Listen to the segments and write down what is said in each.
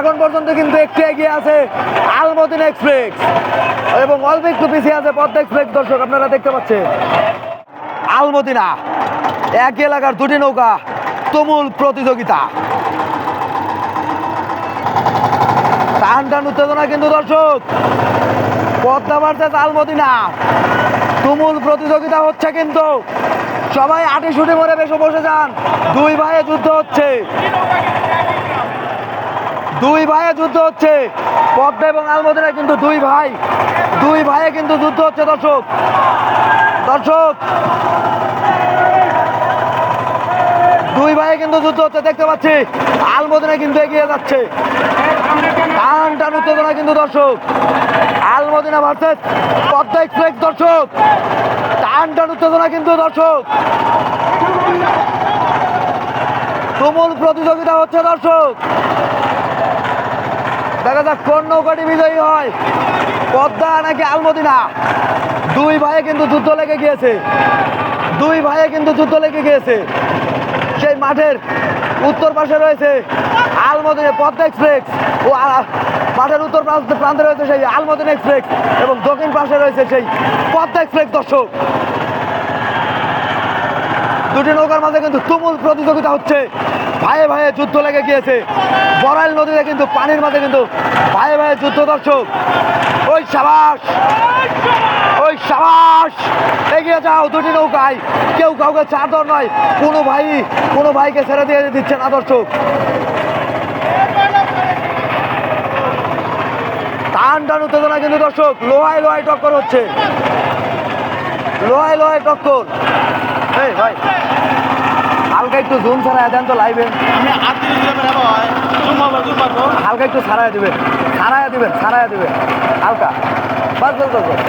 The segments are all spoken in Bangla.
এখন পর্যন্ত কিন্তু একটু এগিয়ে আছে আলমদিন এক্সপ্রেস। এবং অল্প একটু পিছিয়ে আছে পদ্মা এক্সপ্রেস। দর্শক, আপনারা দেখতে পাচ্ছেন। আলমদিনা এক এলাকার দুটি নৌকা, তুমুল প্রতিযোগিতা। টান টান উত্তেজনা কিন্তু দর্শক। পদ্মা ভার্সেস আলমদিনা। তুমুল প্রতিযোগিতা হচ্ছে কিন্তু সবাই আটি শুটি মরে বেশি বসে যান। দুই ভাইয়ে যুদ্ধ হচ্ছে। দুই ভাইয়ে যুদ্ধ হচ্ছে। পদ্মা এবং আলমদিনা কিন্তু দুই ভাই। দুই ভাইয়ে কিন্তু যুদ্ধ হচ্ছে, দর্শক। দর্শক। দুই ভাইয়ে কিন্তু যুদ্ধ হচ্ছে, দেখতে পাচ্ছি। আলমদিনা কিন্তু এগিয়ে যাচ্ছে। টান টান উত্তেজনা কিন্তু, দর্শক। আলমদিনা ভার্সেস পদ্মা এক্সপ্রেস দর্শক। টান টান উত্তেজনা কিন্তু, দর্শক। তুমুল প্রতিযোগিতা হচ্ছে, দর্শক। দেখা যাক কোন নৌকাটি বিজয়ী হয়। পদ্মা নাকি আলমদিনা? দুই ভাইয়ে কিন্তু যুদ্ধ লেগে গিয়েছে। দুই ভাইয়ে কিন্তু যুদ্ধ লেগে গিয়েছে। সেই মাঠের উত্তর পাশে রয়েছে আলমদিনে পদ্মা এক্সপ্রেস ও মাঠের উত্তর প্রান্ত- রয়েছে সেই আলমদিনা এক্সপ্রেস এবং দক্ষিণ পাশে রয়েছে সেই পদ্মা এক্সপ্রেস, দর্শক। দুটি নৌকার মাঝে কিন্তু তুমুল প্রতিযোগিতা হচ্ছে। ভাইয়ে ভাইয়ে যুদ্ধ লেগে গিয়েছে। বড়াইল নদীতে কিন্তু পানির মাঝে কিন্তু ভাইয়ে ভাইয়ে যুদ্ধ দর্শক। ওই সাবাস ওই সাবাস। এগিয়ে যাও, দুটি নৌকায়। কেউ কাউকে চাদর নয়, কোনো ভাই, কোনো ভাইকে ছেড়ে দিয়ে দিচ্ছে না দর্শক। টান টান উত্তেজনা কিন্তু দর্শক, লোহায় লোহায় টক্কর হচ্ছে। লোহায় লোহায় টক্কর। ভাই। হালকা একটু জুম ছাড়াই দেন তো লাইভে হালকা একটু ছাড়াই দিবেন ছাড়াইয়া দিবেন ছাড়াইয়া দিবেন। হালকা। বাস বাস বাস বাস।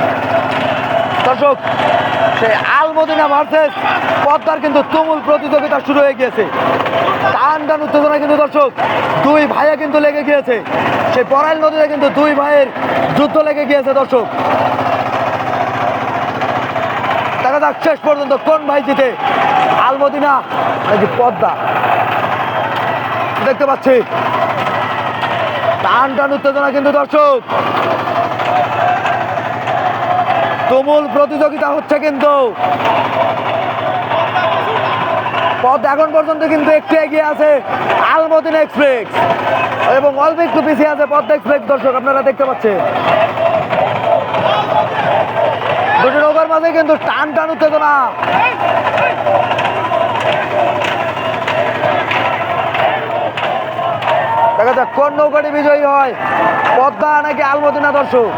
দর্শক সেই আলমদিনা ভার্সেস পদ্মার কিন্তু তুমুল প্রতিযোগিতা শুরু হয়ে গিয়েছে। টান টান উত্তেজনা কিন্তু দর্শক দুই ভাইয়া কিন্তু লেগে গিয়েছে। সেই পরাইল নদীতে কিন্তু দুই ভাইয়ের যুদ্ধ লেগে গিয়েছে দর্শক। দেখা যাক শেষ পর্যন্ত কোন ভাই জিতে? আলমদিনা পদ্মা। দেখতে পাচ্ছি। টান টান, উত্তেজনা কিন্তু দর্শক। তুমুল প্রতিযোগিতা হচ্ছে কিন্তু। পথ এখন পর্যন্ত কিন্তু একটু এগিয়ে আছে আলমদিনা এক্সপ্রেস। এবং অল্প একটু পিছিয়ে আছে পদ্মা এক্সপ্রেস দর্শক, আপনারা দেখতে পাচ্ছেন। মাঝে কিন্তু টান টান উত্তেজনা। দেখা যাক কোন নৌকাটি বিজয়ী হয়। পদ্মা নাকি আলমদিনা দর্শক?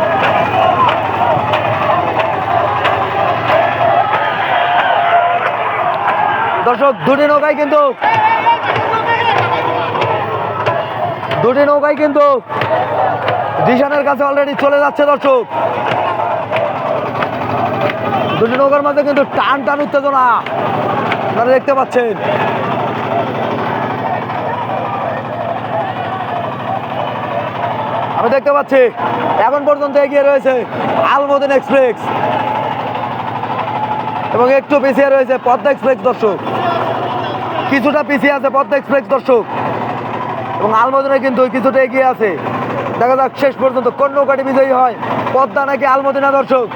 দর্শক, দুটি নৌকায় কিন্তু দুটি নৌকায় কিন্তু ডিশানের কাছে অলরেডি চলে যাচ্ছে দর্শক। দুটি নৌকার মাঝে কিন্তু টান টান উত্তেজনা। আপনারা দেখতে পাচ্ছেন। আমি দেখতে পাচ্ছি, এখন পর্যন্ত এগিয়ে রয়েছে আলমদিন এক্সপ্রেস। এবং একটু পিছিয়ে রয়েছে পদ্মা এক্সপ্রেস দর্শক। কিছুটা পিছিয়ে আছে পদ্মা এক্সপ্রেস দর্শক। এবং আলমদিনে কিন্তু কিছুটা এগিয়ে আছে। দেখা যাক শেষ পর্যন্ত কোন নৌকাটি বিজয়ী হয়। পদ্মা নাকি আলমদিনা দর্শক?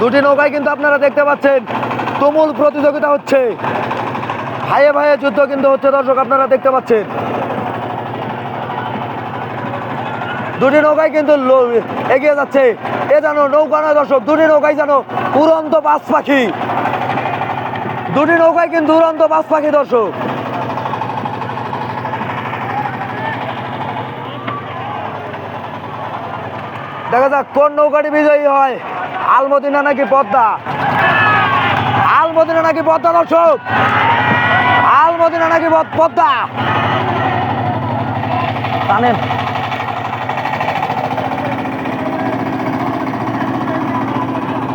দুটি নৌকায় কিন্তু আপনারা দেখতে পাচ্ছেন, তুমুল প্রতিযোগিতা হচ্ছে। ভাইয়ে ভাইয়ে যুদ্ধ কিন্তু হচ্ছে, দর্শক আপনারা দেখতে পাচ্ছেন। দুটি নৌকায় কিন্তু এগিয়ে যাচ্ছে। এ জানো নৌকা নয় দর্শক, দুটি নৌকায় জানো উড়ন্ত বাস পাখি। দুটি নৌকায় কিন্তু উড়ন্ত বাস পাখি দর্শক। দেখা যাক কোন নৌকাটি বিজয়ী হয়। আলমদিনা নাকি পদ্মা? আলমদিনা নাকি পদ্মা দর্শক? আলমদিনা নাকি পদ- পদ্মা? টানেন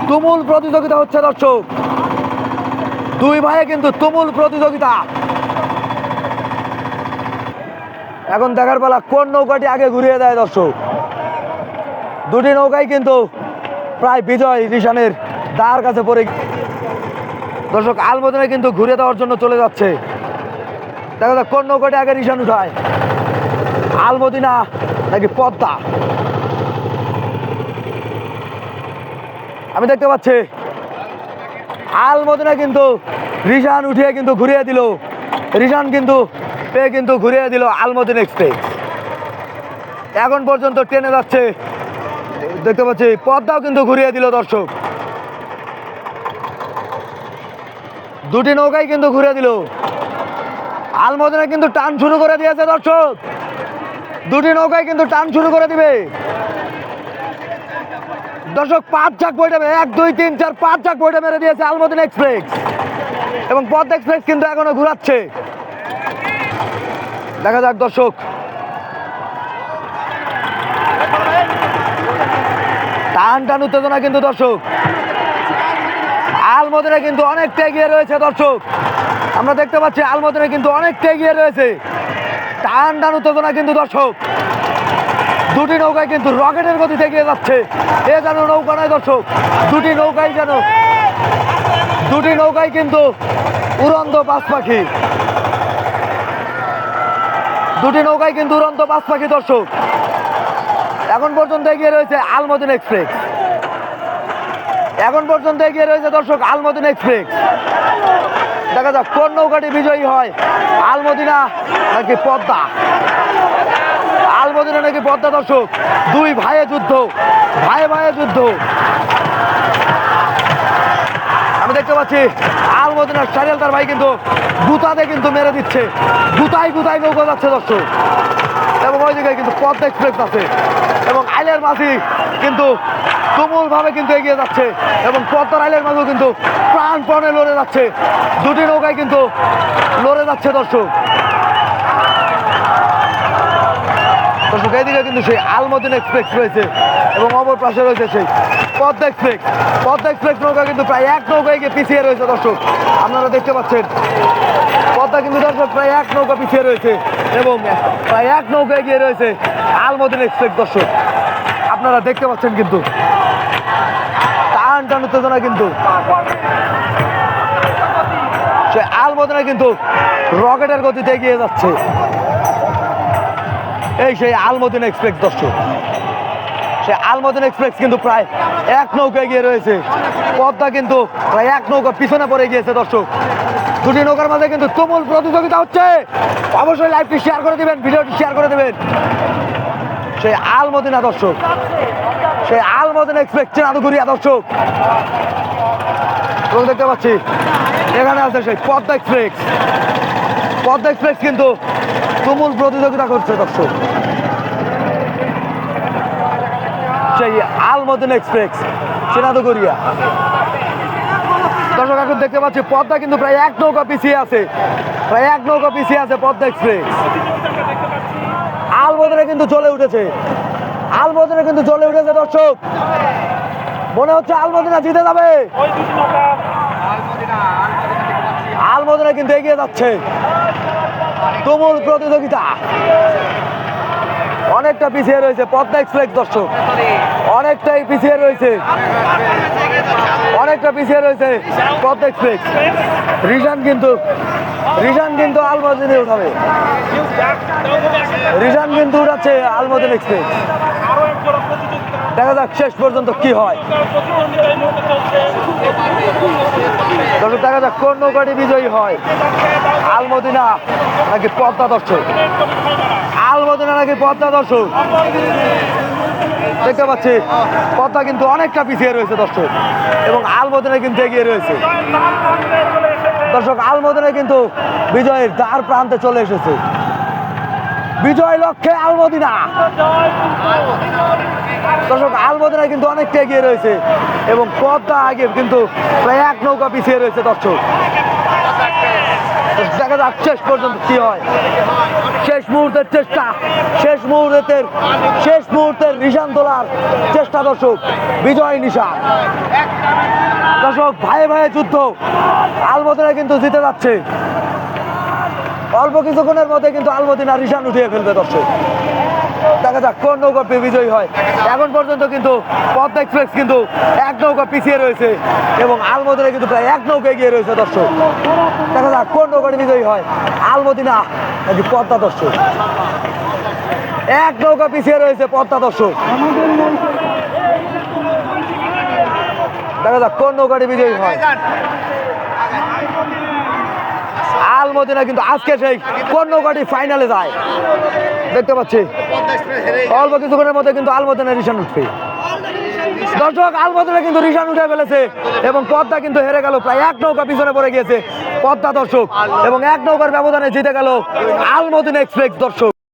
তুমুল প্রতিযোগিতা হচ্ছে দর্শক। দুই ভাইয়ে কিন্তু তুমুল প্রতিযোগিতা। এখন দেখার বেলা কোন নৌকাটি আগে ঘুরিয়ে দেয় দর্শক? দুটি নৌকাই কিন্তু প্রায় বিজয় রিশানের দাঁড় কাছে পড়ে দর্শক, আলমদিনা কিন্তু ঘুরে দেওয়ার জন্য চলে যাচ্ছে। দেখা যাক কোন নৌকাটি আগে নিশান উঠায়। আলমদিনা নাকি পদ্মা? আমি দেখতে পাচ্ছি, আলমদিনা কিন্তু রিশান উঠিয়ে কিন্তু ঘুরিয়ে দিল। রিশান কিন্তু পেয়ে কিন্তু ঘুরিয়ে দিল আলমদিন এক্সপ্রেস। এখন পর্যন্ত ট্রেনে যাচ্ছে দেখতে পাচ্ছি, পদ্মাও কিন্তু ঘুরিয়ে দিল দর্শক। দুটি নৌকাই কিন্তু ঘুরে দিল। আলমদিনা কিন্তু টান শুরু করে দিয়েছে দর্শক। দুটি নৌকাই কিন্তু টান শুরু করে দিবে। দর্শক, পাঁচ ঝাঁক বইটা এক, দুই, তিন, চার, পাঁচ ঝাঁক বইটা মেরে দিয়েছে আলমদিনা এক্সপ্রেস। এবং পদ্মা এক্সপ্রেস কিন্তু এখনও ঘুরাচ্ছে। দেখা যাক দর্শক। টান টান উত্তেজনা কিন্তু দর্শক। আলমদিনা কিন্তু অনেকটা এগিয়ে রয়েছে দর্শক। আমরা দেখতে পাচ্ছি আলমদিনা কিন্তু অনেকটা এগিয়ে রয়েছে। টান টান উত্তেজনা কিন্তু দর্শক। দুটি নৌকায় কিন্তু রকেটের গতিতে এগিয়ে যাচ্ছে। এ যেন নৌকা নয় দর্শক, দুটি নৌকায় যেন দুটি নৌকায় কিন্তু উড়ন্ত বাস পাখি। দুটি নৌকায় কিন্তু উড়ন্ত বাস পাখি দর্শক। এখন পর্যন্ত এগিয়ে রয়েছে আলমদিন এক্সপ্রেস। এখন পর্যন্ত এগিয়ে রয়েছে দর্শক আলমদিন এক্সপ্রেস। দেখা যাক, কোন নৌকাটি বিজয়ী হয়? আলমদিনা নাকি পদ্মা? আলমদিনা নাকি পদ্মা দর্শক? দুই ভাইয়ে যুদ্ধ, ভাইয়ে ভাইয়ে যুদ্ধ। আমি দেখতে পাচ্ছি, আলমদিনার সারিয়ালদার ভাই কিন্তু গুতাতে কিন্তু মেরে দিচ্ছে। গুতাই গুতাই নৌকা যাচ্ছে দর্শক। এবং ওই ওইদিকে কিন্তু পদ্মা এক্সপ্রেস আছে। এবং আইলের মাঝি কিন্তু তুমুল ভাবে কিন্তু এগিয়ে যাচ্ছে। এবং পদ্মার আইলের মাঝেও কিন্তু প্রাণ প্রাণে লড়ে যাচ্ছে। দুটি নৌকায় কিন্তু লড়ে যাচ্ছে দর্শক। দর্শক, এইদিকে কিন্তু সেই আলমদিন এক্সপ্রেস রয়েছে এবং অপর পাশে রয়েছে সেই পদ্মা এক্সপ্রেস পদ্মা এক্সপ্রেস নৌকা কিন্তু প্রায় এক নৌকায় গিয়ে পিছিয়ে রয়েছে দর্শক, আপনারা দেখতে পাচ্ছেন। পদ্মা কিন্তু দর্শক, প্রায় এক নৌকা পিছিয়ে রয়েছে এবং প্রায় এক নৌকায় গিয়ে রয়েছে আলমদিন এক্সপ্রেস দর্শক। আপনারা দেখতে পাচ্ছেন কিন্তু টান টান উত্তেজনা কিন্তু। সে আলমদিনা কিন্তু রকেটের গতিতে এগিয়ে যাচ্ছে। এই সেই আলমদিন এক্সপ্রেস দর্শক। সে আলমদিন এক্সপ্রেস কিন্তু প্রায় এক নৌকায় গিয়ে রয়েছে। পদ্মা কিন্তু প্রায় এক নৌকা পিছনে পড়ে গিয়েছে দর্শক। দুটি নৌকার মাঝে কিন্তু তুমুল প্রতিযোগিতা হচ্ছে। অবশ্যই লাইভটি শেয়ার করে দিবেন, ভিডিওটি শেয়ার করে দিবেন। সেই আলমদিনা দর্শক। সেই আলমদিন এক্সপ্রেস চেনাদুগুরিয়া দর্শক। দেখতে পাচ্ছি, এখানে আছে সেই পদ্মা এক্সপ্রেস। পদ্মা এক্সপ্রেস কিন্তু তুমুল প্রতিযোগিতা করছে দর্শক। সেই আলমদিন এক্সপ্রেস, সেনাদগরিয়া। দর্শক, এখন দেখতে পাচ্ছি পদ্মা কিন্তু প্রায় এক নৌকা পিছিয়ে আছে। প্রায় এক নৌকা পিছিয়ে আছে পদ্মা এক্সপ্রেস। আলমদিনে কিন্তু চলে উঠেছে। আলমদিনে কিন্তু চলে উঠেছে দর্শক। মনে হচ্ছে আলমদিনা জিতে যাবে। আলমদিনা কিন্তু এগিয়ে যাচ্ছে। তুমুল প্রতিযোগিতা। অনেকটা পিছিয়ে রয়েছে, পদ্মা এক্সপ্রেস দর্শক। অনেকটাই পিছিয়ে রয়েছে। অনেকটা পিছিয়ে রয়েছে পদ্মা এক্সপ্রেস রিজান কিন্তু রিজান কিন্তু আলমদিনে উঠাবে। রিজান কিন্তু উঠাচ্ছে আলমদিন এক্সপ্রেস দেখা যাক শেষ পর্যন্ত কি হয়। দেখা যাক কোন নৌকাটি বিজয়ী হয়। আলমদিনা নাকি পদ্মা দর্শক? আলমদিনা নাকি পদ্মা দর্শক? দেখতে পাচ্ছি, পদ্মা কিন্তু অনেকটা পিছিয়ে রয়েছে দর্শক, এবং আলমদিনা কিন্তু এগিয়ে রয়েছে। দর্শক, আলমদিনা কিন্তু বিজয়ের দ্বার প্রান্তে চলে এসেছে। বিজয় লক্ষ্যে আলমদিনা। দর্শক আলমদিনা কিন্তু অনেকটা এগিয়ে রয়েছে এবং পদ্মা আগে কিন্তু প্রায় এক নৌকা পিছিয়ে রয়েছে দর্শক। দেখা যাক শেষ পর্যন্ত কি হয়। শেষ মুহূর্তের চেষ্টা, শেষ মুহূর্তের শেষ মুহূর্তের নিশান তোলার চেষ্টা দর্শক, বিজয় নিশান। দর্শক ভাই ভাই যুদ্ধ, আলমদিনা কিন্তু জিতে যাচ্ছে। অল্প কিছুক্ষণের মধ্যে কিন্তু আলমদিনা রিশান উঠিয়ে ফেলবে দর্শক। দেখা যাক কোন নৌকা বিজয়ী হয়। এখন পর্যন্ত কিন্তু পদ্মা এক্সপ্রেস কিন্তু এক নৌকা পিছিয়ে রয়েছে এবং আলমদিনা কিন্তু প্রায় এক নৌকা এগিয়ে রয়েছে দর্শক। দেখা যাক কোন নৌকাটি বিজয়ী হয়। আলমদিনা নাকি পদ্মা দর্শক। এক নৌকা পিছিয়ে রয়েছে পদ্মা দর্শক। দেখা যাক কোন নৌকাটি বিজয়ী হয়। আলমদিনা কিন্তু আজকে সেই কোন নৌকাটি ফাইনালে যায়। দেখতে পাচ্ছি। অল্প কিছুক্ষণের মধ্যে কিন্তু আলমদিনা রিসান উঠবে। দর্শক, আলমদিনা কিন্তু রিসান উঠে ফেলেছে এবং পদ্মা কিন্তু হেরে গেল, প্রায় এক নৌকা পিছনে পড়ে গিয়েছে পদ্মা দর্শক। এবং এক নৌকার ব্যবধানে জিতে গেল আলমদিনা এক্সপ্রেস দর্শক।